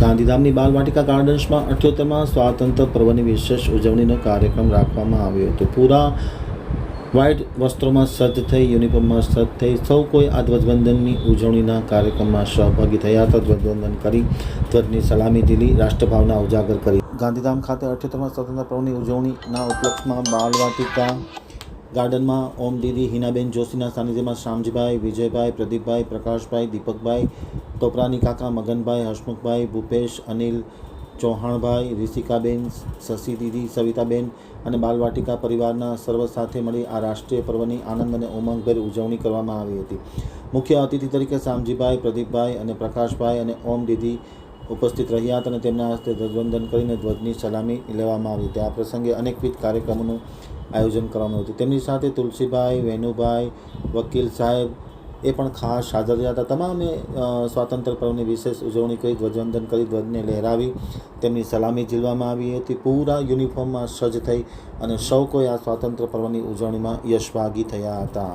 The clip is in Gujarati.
ગાંધીધામની બાલવાટિકા ગાર્ડન્સમાં અઠ્યોતેરમાં સ્વાતંત્ર્ય પર્વની વિશેષ ઉજવણીનો કાર્યક્રમ રાખવામાં આવ્યો હતો. પૂરા વ્હાઇટ વસ્ત્રોમાં સજ્જ થઈ, યુનિફોર્મમાં સજ્જ થઈ, સૌ કોઈ આ ધ્વજવંદનની ઉજવણીના કાર્યક્રમમાં સહભાગી થયા હતા. ધ્વજવંદન કરી, ધ્વજની સલામી દીધી રાષ્ટ્રભાવના ઉજાગર કરી. ગાંધીધામ ખાતે અઠ્યોતેરમાં સ્વતંત્ર પર્વની ઉજવણીના ઉપલક્ષમાં બાલવાટિકા ગાર્ડનમાં ઓમ દીદી, હિનાબેન જોશીના સાનિધ્યમાં શામજીભાઈ વિજયભાઈ, પ્રદીપભાઈ, પ્રકાશભાઈ, દીપકભાઈ ટોપરાની કાકા મગનભાઈ હસમુખભાઈ ભૂપેશ, અનિલ ચૌહાણભાઈ, રિષિકાબેન, શશી દીદી, સવિતાબેન અને બાલવાટિકા પરિવારના સર્વ સાથે મળી આ રાષ્ટ્રીય પર્વની આનંદ અને ઉમંગભેર ઉજવણી કરવામાં આવી હતી. મુખ્ય અતિથિ તરીકે શામજીભાઈ પ્રદીપભાઈ અને પ્રકાશભાઈ અને ઓમ દીદી ઉપસ્થિત રહ્યા હતા અને તેમના હસ્તે ધ્વજવંદન કરીને ધ્વજની સલામી લેવામાં આવી હતી. આ પ્રસંગે અનેકવિધ કાર્યક્રમોનું આયોજન કરવામાં આવ્યું હતું. તેમની સાથે તુલસીભાઈ, વેનુભાઈ, વકીલ સાહેબ એ પણ ખાસ હાજર રહ્યા હતા. તમામે સ્વાતંત્ર્ય પર્વની વિશેષ ઉજવણી કરી, ધ્વજવંદન કરી, ધ્વજને લહેરાવી, તેમની સલામી ઝીલવામાં આવી હતી. પૂરા યુનિફોર્મમાં સજ્જ થઈ અને સૌ કોઈ આ સ્વાતંત્ર્ય પર્વની ઉજવણીમાં યશભાગી થયા હતા.